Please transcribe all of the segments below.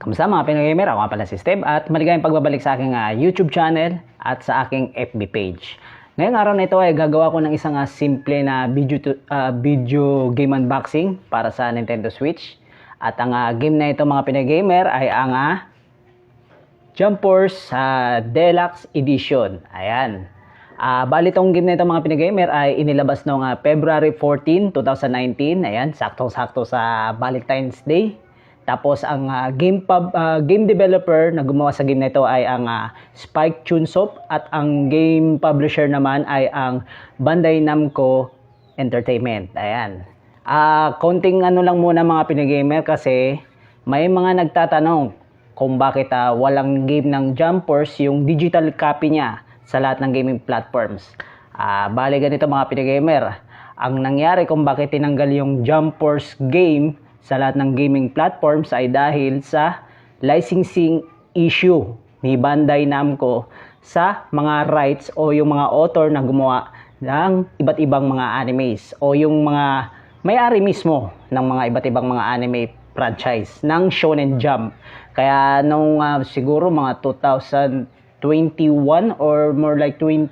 Kamusta mga Pinoy Gamer? Ako nga pala si Steve at maligayang pagbabalik sa aking ah, YouTube channel at sa aking FB page. Ngayong araw na ito ay gagawa ko ng isang ah, simple na video, to- ah, video game unboxing para sa Nintendo Switch. At ang ah, game na ito mga Pinoy Gamer ay ang ah, Jump Force sa Deluxe Edition. Ayan. Ah, bali tong game na ito mga Pinoy-gamer ay inilabas noong ah, February 14, 2019. Ayan, saktong-sakto sa Valentine's Day. Tapos ang ah, game pub, ah, game developer na gumawa sa game na ito ay ang ah, Spike Chunsoft at ang game publisher naman ay ang Bandai Namco Entertainment. Ayan. Ah, konting ano lang muna mga Pinoy-gamer kasi may mga nagtatanong kung bakit ah, walang game ng Jumpers yung digital copy niya sa lahat ng gaming platforms. Ah, bali ganito mga Pinoy-gamer. Ang nangyari kung bakit tinanggal yung Jumpers game sa lahat ng gaming platforms ay dahil sa licensing issue ni Bandai Namco sa mga rights o yung mga author na gumawa ng iba't ibang mga animes o yung mga may-ari mismo ng mga iba't ibang mga anime franchise ng Shonen Jump. Kaya nung ah, siguro mga 2021 or more like 22,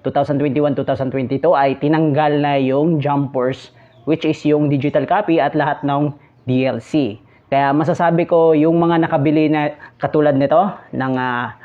2021-2022 ay tinanggal na yung Jumpers which is yung digital copy at lahat ng DLC. Kaya masasabi ko yung mga nakabili na katulad nito ng ah,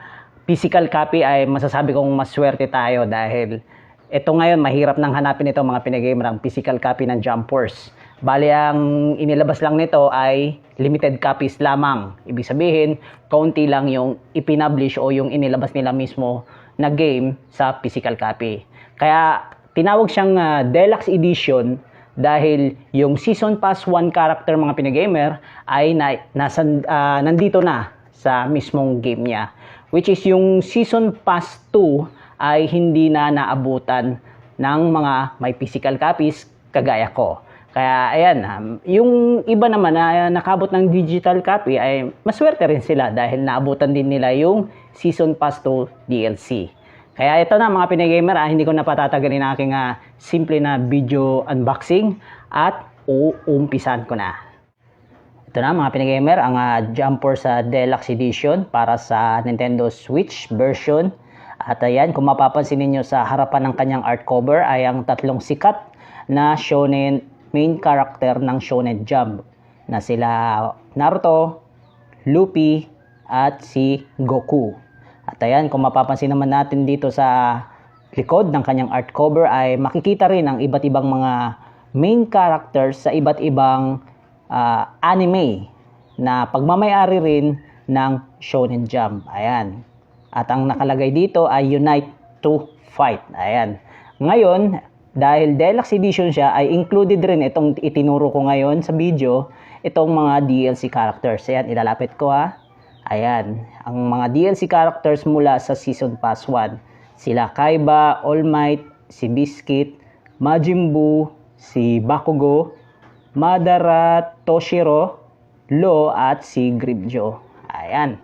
physical copy ay masasabi kong maswerte tayo dahil ito ngayon mahirap nang hanapin ito mga pinagamer ang physical copy ng Jumpers. Bali ang inilabas lang nito ay limited copies lamang. Ibig sabihin, kaunti lang yung ipinablish o yung inilabas nila mismo na game sa physical copy. Kaya tinawag siyang ah, Deluxe Edition dahil yung Season Pass 1 character mga pinagamer ay na, nasa, ah, nandito na sa mismong game niya. Which is yung Season Pass 2 ay hindi na naabutan ng mga may physical copies kagaya ko. Kaya ayan, um, yung iba naman na nakabot ng digital copy ay maswerte rin sila dahil naabutan din nila yung Season Pass 2 DLC. Kaya ito na mga Pinay-gamer, ah, hindi ko na patatagalin ang aking ah, simple na video unboxing at uumpisan ko na. Ito na mga Pinay-gamer, ang ah, jumper sa Deluxe Edition para sa Nintendo Switch version. At ayan, kung mapapansin ninyo sa harapan ng kanyang art cover ay ang tatlong sikat na shonen main character ng Shonen Jump na sila Naruto, Luffy, at si Goku. At ayan, kung mapapansin naman natin dito sa likod ng kanyang art cover ay makikita rin ang iba't ibang mga main characters sa iba't ibang ah, anime na pagmamayari rin ng Shonen Jump. Ayan. At ang nakalagay dito ay Unite to Fight. Ayan. Ngayon, dahil Deluxe Edition siya, ay included rin itong itinuro ko ngayon sa video, itong mga DLC characters. Ayan, ilalapit ko ha. Ayan, ang mga DLC characters mula sa Season Pass 1. Sila Kaiba, All Might, si Biscuit, Majin Buu, si Bakugo, Madara, Toshiro, Lo, at si Gribjo. Ayan.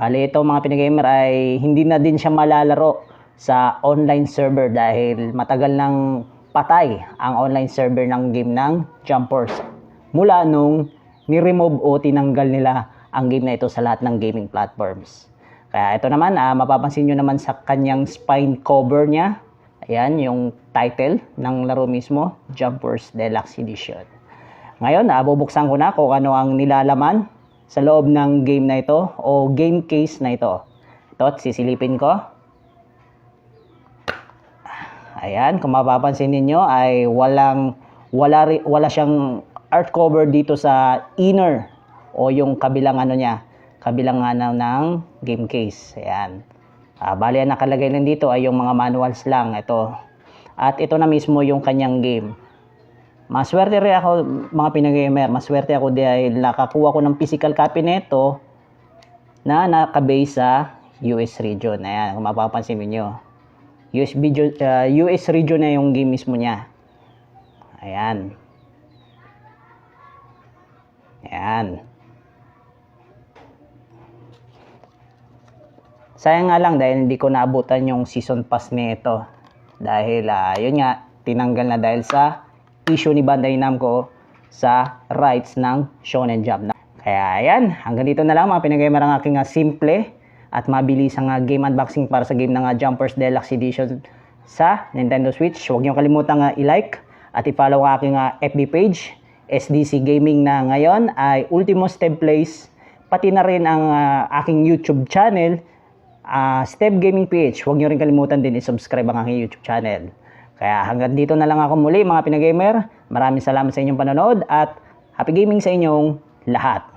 Bali ito mga pinagamer ay hindi na din siya malalaro sa online server dahil matagal nang patay ang online server ng game ng Jumpers. Mula nung ni-remove o tinanggal nila ang game na ito sa lahat ng gaming platforms. Kaya ito naman, ah, mapapansin nyo naman sa kanyang spine cover niya. Ayan, yung title ng laro mismo, Jumpers Deluxe Edition. Ngayon, ah, bubuksan ko na kung ano ang nilalaman sa loob ng game na ito o game case na ito. Ito, sisilipin ko. Ayan, kung mapapansin ninyo ay walang wala wala siyang art cover dito sa inner o yung kabilang ano niya, kabilang ano ng game case. Ayan. Ah, bali ang nakalagay lang dito ay yung mga manuals lang ito. At ito na mismo yung kanyang game. Maswerte rin ako mga pinagamer, maswerte ako dahil nakakuha ko ng physical copy nito na nakabase sa US region. Ayan, kung mapapansin niyo. US, uh, US region na yung game mismo niya. Ayan. Ayan. Sayang nga lang dahil hindi ko naabutan yung season pass nito. Dahil, ah, yun nga, tinanggal na dahil sa issue ni Bandai Namco sa rights ng Shonen Jump. Kaya ayan, hanggang dito na lang mga pinagamer ang aking ah, simple at mabilis ang ah, game unboxing para sa game ng Jumpers Deluxe Edition sa Nintendo Switch. Huwag niyo kalimutan nga i-like at i-follow ang aking ah, FB page, SDC Gaming na ngayon ay Ultimo Step Plays, pati na rin ang ah, aking YouTube channel, ah, Step Gaming PH. Huwag niyo rin kalimutan din i-subscribe ang aking YouTube channel. Kaya hanggang dito na lang ako muli mga pinagamer. Maraming salamat sa inyong panonood at happy gaming sa inyong lahat.